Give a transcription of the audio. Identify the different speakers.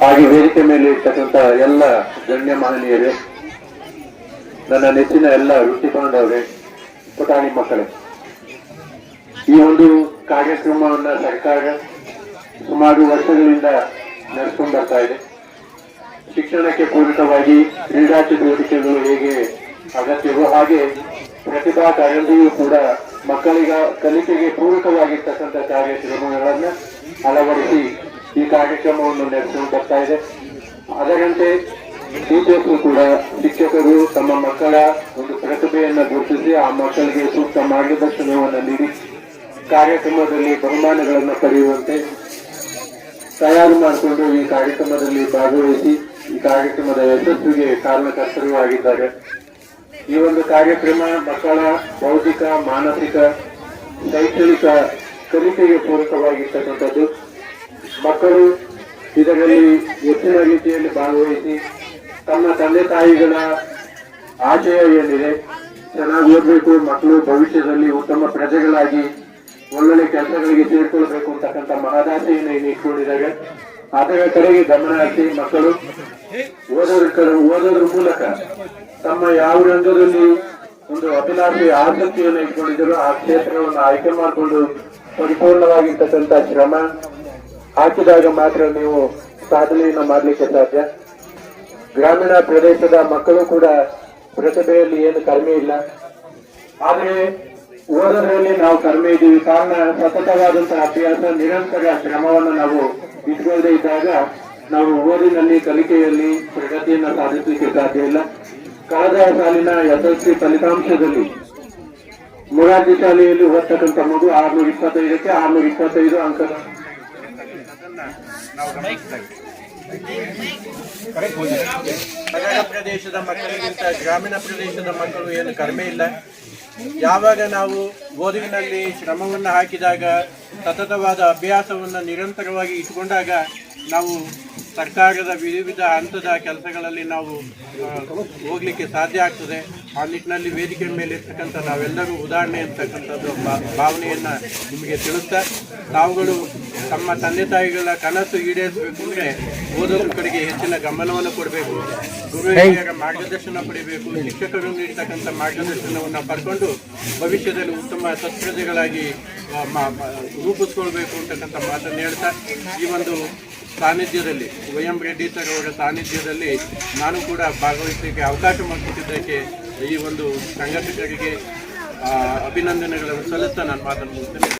Speaker 1: ಹಾಗೆ ವೇದಿಕೆ ಮೇಲೆ ಇರ್ತಕ್ಕಂಥ ಎಲ್ಲ ಗಣ್ಯ ಮಹನೀಯರೇ, ನನ್ನ ನೆಚ್ಚಿನ ಎಲ್ಲ ವೃತ್ತಿ ಬಾಂಧವರೇ ಪುಟಾಣಿ ಮಕ್ಕಳೇ, ಈ ಒಂದು ಕಾರ್ಯಕ್ರಮವನ್ನ ಸರ್ಕಾರ ಸುಮಾರು ವರ್ಷಗಳಿಂದ ನಡೆಸ್ಕೊಂಡು ಬರ್ತಾ ಇದೆ. ಶಿಕ್ಷಣಕ್ಕೆ ಪೂರಕವಾಗಿ ಕ್ರೀಡಾ ಚಟುವಟಿಕೆಗಳು ಹೇಗೆ ಅಗತ್ಯವೋ ಹಾಗೆ ಪ್ರತಿಭಾ ಕಾರಂಜಿಯೂ ಕೂಡ ಮಕ್ಕಳಿಗ ಕಲಿಕೆಗೆ ಪೂರಕವಾಗಿರ್ತಕ್ಕಂಥ ಕಾರ್ಯಕ್ರಮಗಳನ್ನು ಅಳವಡಿಸಿ ಈ ಕಾರ್ಯಕ್ರಮವನ್ನು ನಡೆಸಿಕೊಂಡು ಬರ್ತಾ ಇದೆ. ಅದರಂತೆ ಟೀಚರ್ಸ್ ಕೂಡ ಶಿಕ್ಷಕರು ತಮ್ಮ ಮಕ್ಕಳ ಒಂದು ಪ್ರತಿಭೆಯನ್ನು ಗುರುತಿಸಿ ಆ ಮಕ್ಕಳಿಗೆ ಸೂಕ್ತ ಮಾರ್ಗದರ್ಶನವನ್ನು ನೀಡಿ ಕಾರ್ಯಕ್ರಮದಲ್ಲಿ ಬಹುಮಾನಗಳನ್ನು ಪಡೆಯುವಂತೆ ತಯಾರು ಮಾಡಿಕೊಂಡು ಈ ಕಾರ್ಯಕ್ರಮದಲ್ಲಿ ಭಾಗವಹಿಸಿ ಈ ಕಾರ್ಯಕ್ರಮದ ಯಶಸ್ಸಿಗೆ ಕಾರಣಕರ್ತರು ಆಗಿದ್ದಾರೆ. ಈ ಒಂದು ಕಾರ್ಯಕ್ರಮ ಮಕ್ಕಳ ಬೌದ್ಧಿಕ, ಮಾನಸಿಕ, ಶೈಕ್ಷಣಿಕ ಕಲಿಕೆಗೆ ಪೂರಕವಾಗಿರ್ತಕ್ಕಂಥದ್ದು. ಮಕ್ಕಳು ಇದರಲ್ಲಿ ಹೆಚ್ಚಿನ ರೀತಿಯಲ್ಲಿ ಭಾಗವಹಿಸಿ ತಮ್ಮ ತಂದೆ ತಾಯಿಗಳ ಆಶಯ ಏನಿದೆ, ಚೆನ್ನಾಗಿ ಓದಬೇಕು, ಮಕ್ಕಳು ಭವಿಷ್ಯದಲ್ಲಿ ಉತ್ತಮ ಪ್ರಜೆಗಳಾಗಿ ಒಳ್ಳೊಳ್ಳೆ ಕೆಲಸಗಳಿಗೆ ಸೇರಿಕೊಳ್ಬೇಕು ಅಂತಕ್ಕಂಥ ಮಹದಾಸೆಯನ್ನು ಏನು ಇಟ್ಕೊಂಡಿದ್ದಾರೆ. ಅದರ ಕಡೆಗೆ ಗಮನ ಹರಿಸಿ ಮಕ್ಕಳು, ಓದೋದ್ರ ಕಡೆ, ಓದೋದ್ರ ಮೂಲಕ ತಮ್ಮ ಯಾವ ರಂಗದಲ್ಲಿ ಒಂದು ಅಭಿಲಾಷೆ, ಆಸಕ್ತಿಯನ್ನು ಇಟ್ಕೊಂಡಿದ್ದರೂ ಆ ಕ್ಷೇತ್ರವನ್ನು ಆಯ್ಕೆ ಮಾಡಿಕೊಂಡು ಪರಿಪೂರ್ಣವಾಗಿರ್ತಕ್ಕಂಥ ಶ್ರಮ ಹಾಕಿದಾಗ ಮಾತ್ರ ನೀವು ಸಾಧನೆಯನ್ನು ಮಾಡಲಿಕ್ಕೆ ಸಾಧ್ಯ? ಗ್ರಾಮೀಣ ಪ್ರದೇಶದ ಮಕ್ಕಳು ಕೂಡ ಪ್ರತಿಭೆಯಲ್ಲಿ ಏನು ಕಡಿಮೆ ಇಲ್ಲ. ಆದರೆ ಓದೋದ್ರಲ್ಲಿ ನಾವು ಕಡಿಮೆ ಇದ್ದೀವಿ. ಕಾರಣ ಸತತವಾದಂತಹ ಅಭ್ಯಾಸ, ನಿರಂತರ ಶ್ರಮವನ್ನು ನಾವು ಇಟ್ಕೊಳ್ಳದೆ ಇದ್ದಾಗ ನಾವು ಓದಿನಲ್ಲಿ, ಕಲಿಕೆಯಲ್ಲಿ ಪ್ರಗತಿಯನ್ನು ಸಾಧಿಸಲಿಕ್ಕೆ ಸಾಧ್ಯ ಇಲ್ಲ. ಕಳೆದ ಸಾಲಿನ ಯಶಸ್ವಿ ಫಲಿತಾಂಶದಲ್ಲಿ ಮೊರಾರ್ಜಿ ಶಾಲೆಯಲ್ಲಿ ಓದ್ತಕ್ಕಂಥ ಮಗು ಆರ್ನೂರ ಇಪ್ಪತ್ತೈದಕ್ಕೆ ಆರ್ನೂರ ಇಪ್ಪತ್ತೈದು ಅಂಕ
Speaker 2: ನಗರ ಪ್ರದೇಶದ ಮಕ್ಕಳಿಗಿಂತ ಗ್ರಾಮೀಣ ಪ್ರದೇಶದ ಮಕ್ಕಳು ಏನು ಕಡಿಮೆ ಇಲ್ಲ. ಯಾವಾಗ ನಾವು ಓದುವಿನಲ್ಲಿ ಶ್ರಮವನ್ನು ಹಾಕಿದಾಗ ಸತತವಾದ ಅಭ್ಯಾಸವನ್ನು ನಿರಂತರವಾಗಿ ಇಟ್ಕೊಂಡಾಗ ನಾವು ಸರ್ಕಾರದ ವಿವಿಧ ಹಂತದ ಕೆಲಸಗಳಲ್ಲಿ ನಾವು ಹೋಗಲಿಕ್ಕೆ ಸಾಧ್ಯ ಆಗ್ತದೆ. ಆ ನಿಟ್ಟಿನಲ್ಲಿ ವೇದಿಕೆ ಮೇಲೆ ಇರ್ತಕ್ಕಂಥ ನಾವೆಲ್ಲರೂ ಉದಾಹರಣೆ ಅಂತಕ್ಕಂಥದ್ದು ಭಾವನೆಯನ್ನು ಭಾವನೆಯನ್ನ ನಿಮಗೆ ತಿಳಿಸ್ತಾ ತಾವುಗಳು ತಮ್ಮ ತಂದೆ ತಾಯಿಗಳ ಕನಸು ಈಡೇರಿಸಬೇಕು ಅಂದರೆ ಓದೋದ್ರ ಕಡೆಗೆ ಹೆಚ್ಚಿನ ಗಮನವನ್ನು ಕೊಡಬೇಕು. ಗುರು ಮಾರ್ಗದರ್ಶನ ಪಡಿಬೇಕು. ಶಿಕ್ಷಕರು ನೀಡ್ತಕ್ಕಂಥ ಮಾರ್ಗದರ್ಶನವನ್ನು ಪಡ್ಕೊಂಡು ಭವಿಷ್ಯದಲ್ಲಿ ಉತ್ತಮ ಸತ್ಪ್ರಜೆಗಳಾಗಿ ರೂಪಿಸ್ಕೊಳ್ಬೇಕು ಅಂತಕ್ಕಂಥ ಮಾತನ್ನು ಹೇಳ್ತಾ ಈ ಒಂದು ಸಾನ್ನಿಧ್ಯದಲ್ಲಿ ವೈ.ಎಂ ರೆಡ್ಡಿ ಸರ್ ಅವರ ಸಾನ್ನಿಧ್ಯದಲ್ಲಿ ನಾನು ಕೂಡ ಭಾಗವಹಿಸಲಿಕ್ಕೆ ಅವಕಾಶ ಮಾಡಿಕೊಟ್ಟಿದ್ದಕ್ಕೆ ಈ ಒಂದು ಸಂಘಟಕರಿಗೆ ಅಭಿನಂದನೆಗಳನ್ನು ಸಲ್ಲಿಸ್ತಾ ನಾನು ಮಾತನ್ನು ಮುಗಿಸ್ತೇನೆ.